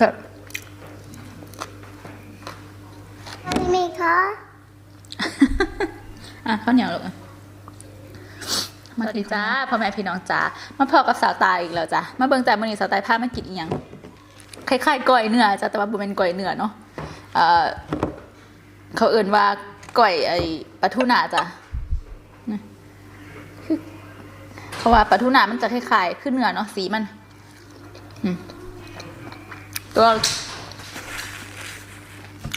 ครับอันนี้มีคะอะข้าวเหนียวลูกอะมาดีจ้าพ่อแม่พี่น้องจ้ามาพอกับสาวตายอีกแล้วจ้ะมาเบิ่งแต่มื้อนี้สาวตายพามากินอีหยังคล้ายๆก้อยเนื้อจ้ะแต่ว่าบ่เป็นก้อยเนื้อเนาะเอ่อเขาเอิ่นว่าก้อยไอ้ปลาทูน่าจ้ะนี่คือเพราะว่าปลาทูน่ามันจะคล้ายๆคือเนื้อเนาะสีมัน อืม ตัว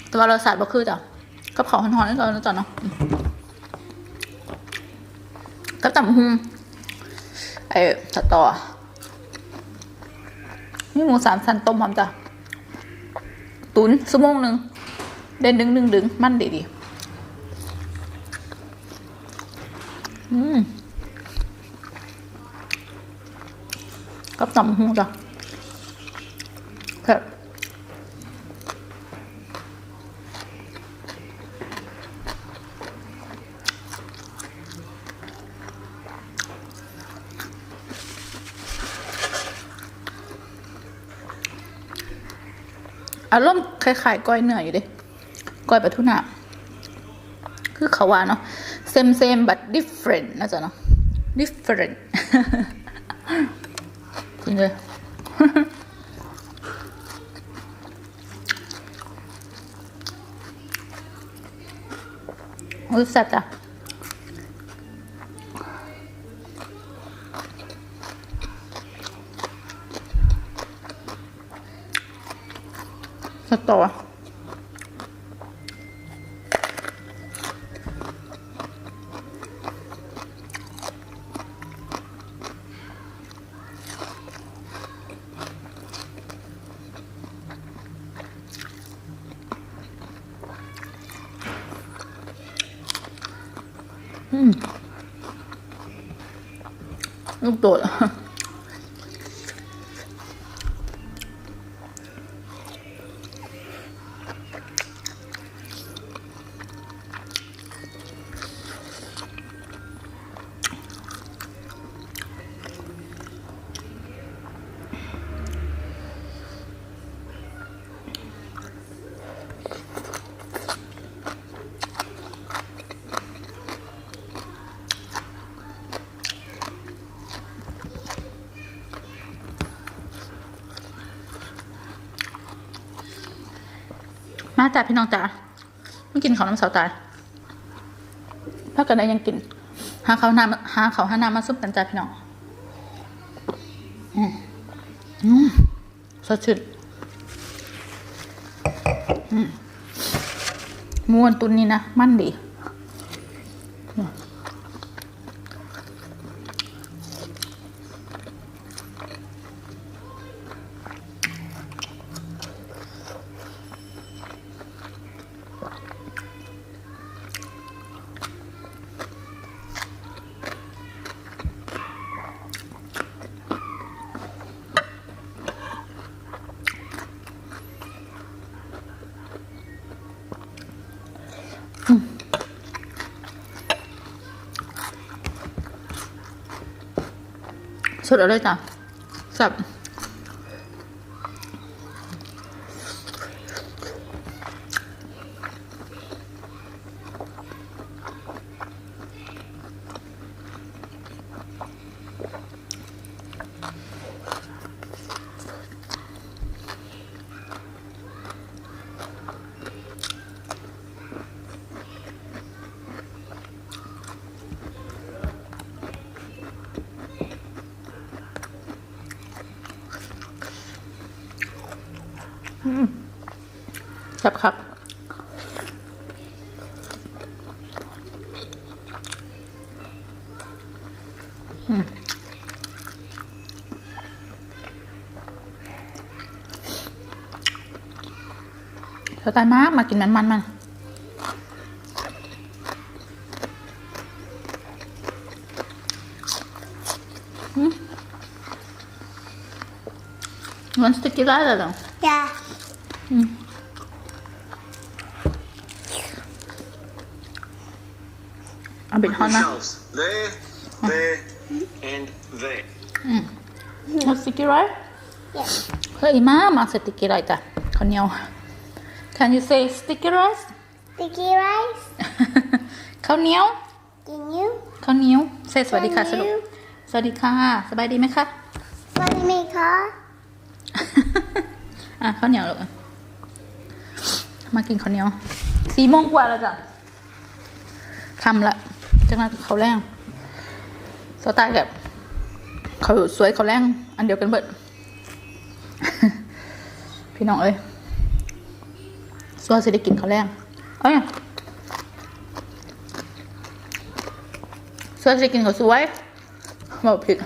ต่ว่ารสชาติบ่คือจ้ะกับเขาวหอนๆนี่ก่อนนะจ้ะเนาะกับตำหุงไอ้สตอนี่หมูสามชั้นต้มหอมจ้ะตุนชั่วโมงหนึ่งเด่นดึงดึงดึงมั่นดีดีอืมกับตำหุงจ้ะ อารมณ์คล้ายๆก้อยเหนื้อยอยู่เดิก้อยปทูน่าคือเขาว่าเนาะ same same but different นะจ๊ะเนาะ different จริงเลยโอ้ยแซ่บจ้ะ สตออื มาจ้าพี่น้องจ้าไม่กินของน้ำเสาตาถ้ากันได้ยังกิน หาเขาหน้าหาเขาหาน้ำมาซุปกันจ้าพี่น้องอืมอืมสดชื่นอืมม้วนตุนนี่นะ มั่นดี สุดอาเลยจ้ะสับ สไตล์มาก มากินมันมันมัน Want sticky later though. จ้า A bit hot now. Shelves. There, there, and there. Want sticky right? Yes. Okay. ฮ้ยมามาสติกเกอร์ไรจ้ะข้าวเหนียว Can you say sticky rice sticky rice ข้าวเหนียว can you ข้าวเหนียวเซสวัสดีค่ะ Can สรุป you สวัสดีค่ะ สบายดีไหมคะ สวัสดีไหมคะ อะข้าวเหนียวลูกอะมากินข้าวเหนียวสี่โมงกว่าแล้วจ้ะทำละจังนั้นเขาวแรงสไตล์แบบเขาสวยเขาวแรงอันเดียวกันเบิด พี่น้องเอ้ย สวยสิได้กินเขาวแรงเอ้ยส่วนสิได้กินเขาวสวยบอกผิด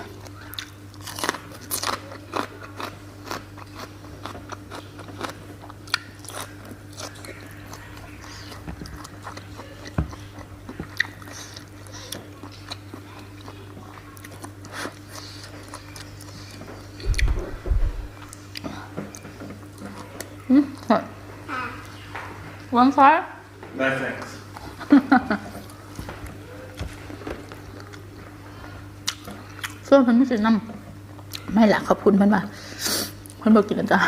One fire? No thanks. ส่วนเพิ่นไม่กินน้ำไม่ละขอบคุณเพิ่นว่าเพิ่นบอกกินแล้วจ้ะ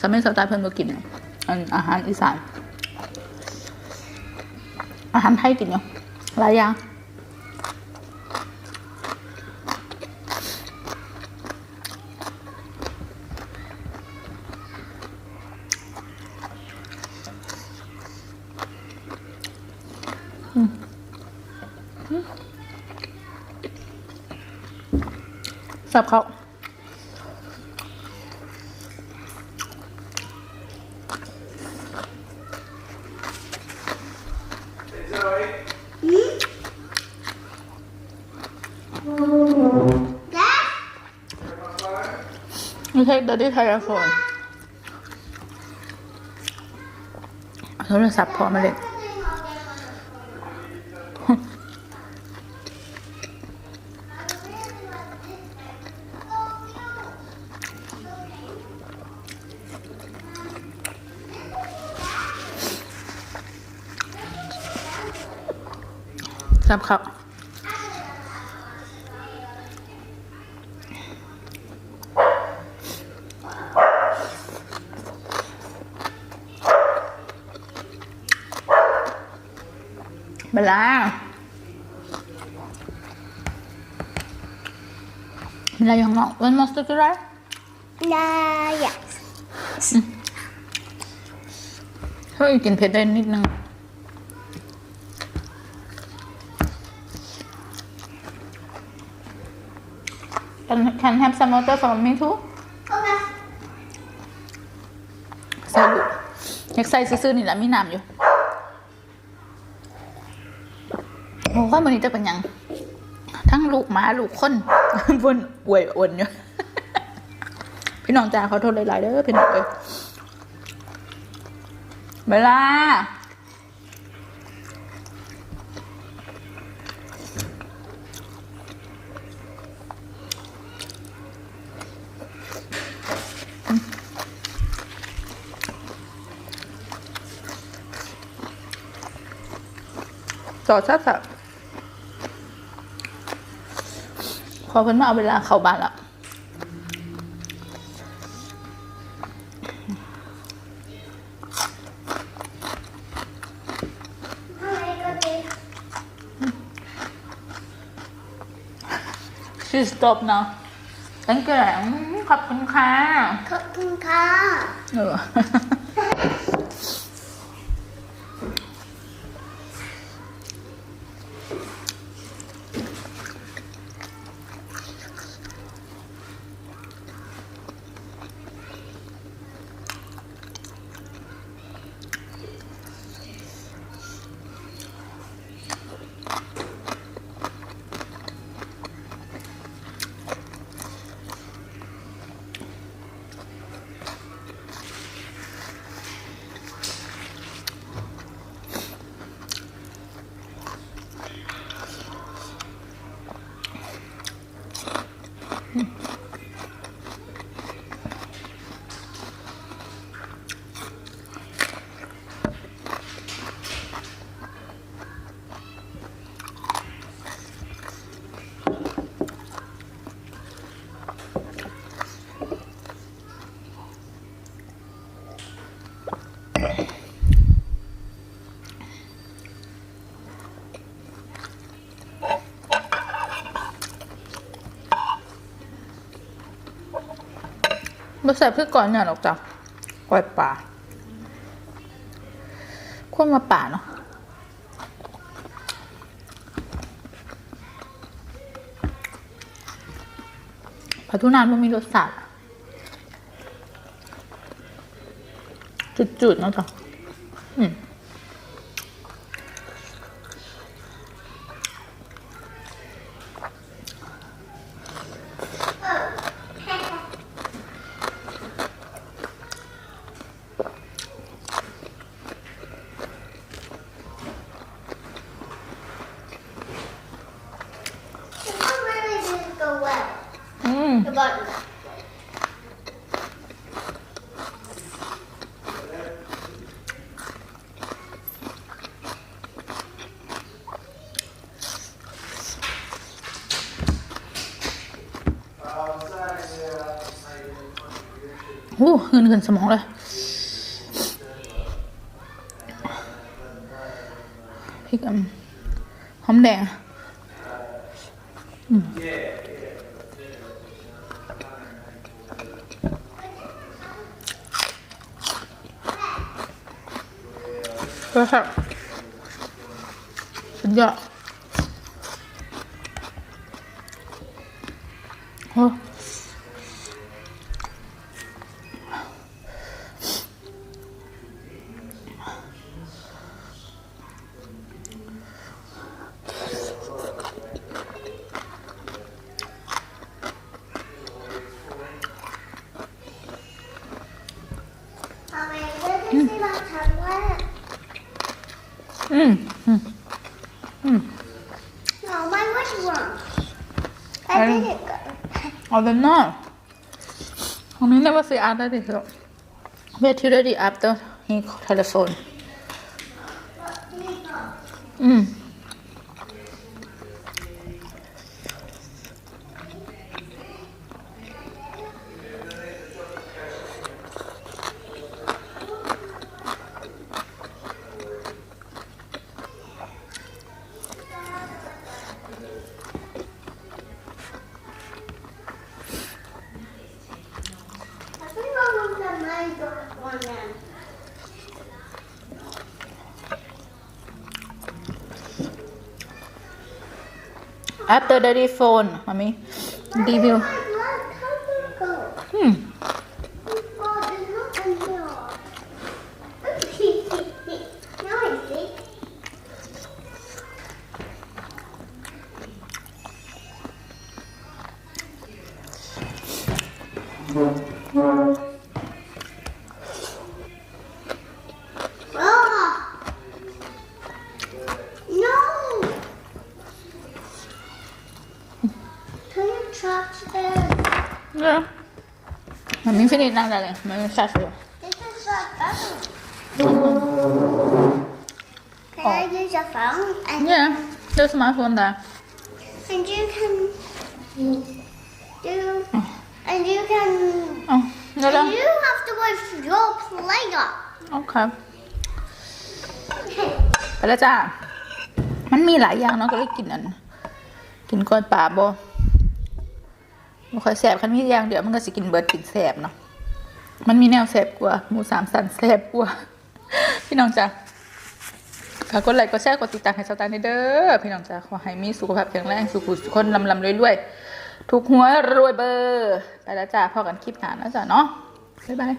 สมัยสไตล์เพิ่นบอกกินอันอาหารอีสานอาหารไทยกินอยู่หลายอย่าง สับเขาไม่ใช่เดดี้ไทยโฟนโทรศัพท์พอมาเลย จับเขาเวลาเวลาอยู่ข้างนอก When must you arrive นา yes เฮ้ยกินเผ็ดได้นิดนึง Can can have some water for me too ใส่ลูกอยากใส่ซื่อๆนี่แหละมีน้ำอยู่โอ้ยวันนี้จะเป็นหยัง ทั้งลูกหมาลูกคนบนอวยอวนอยู่ พี่น้องจ้าขอโทษหลายๆเด้อพี่น้องเอ้ยเวลา จอดชัดสัพอเพิ่นมาเอาเวลาเข้าบ้านละ She stop now thank you อืมขอบคุณค่ะ ขอบคุณค่ะเอออ มาใส่เพื่อก่อนเนี่ยหรอกจ้ะกล้วยป่าขั้วมาป่าเนาะผัดทุนานมันมีรสชาติจุดๆเนาะจ้ะอืม โอ้หืนขึ้นสมองเลยพริกหอมแดงอืมก็ครับสุดยอด where did you see that tablet? อืมอืม No, mine was wrong. I I don't- did it go. เอาเดนน่าของนี้ never see after this หร after ready phone มามีรีวิ can you touch them เนี่ยมามีฟินิชนั่งได้เลยมามีชัดเลย this is a phone can I use a phone and เนี่ยเลือกสมาร์ทโฟนได้ and you can do and you can อ๋อเดี๋ยวแล้ว and you have to with your player โอเคไปแล้วจ้า มันมีหลายอย่างเนาะก็เลยกินอัน กินกล้วยป่าบ่ บ่ค่อยแสบคันมีอย่างเดียวมันก็สิกินเบิร์ดกินแสบเนาะมันมีแนวแสบกว่าหมูสามสันแสบกว่าพี่น้องจ้าฝากกดไลค์กดแชร์กดติดตามให้ชาวตาในเด้อพี่น้องจ้าขอให้มีสุขภาพแข็งแรงสุขุสุขคนลำลำรวยๆทุกหัวรวยเบอร์ ไปแล้วจ้าพอกันคลิปหน้านะจ้ะเนาะบ๊ายบาย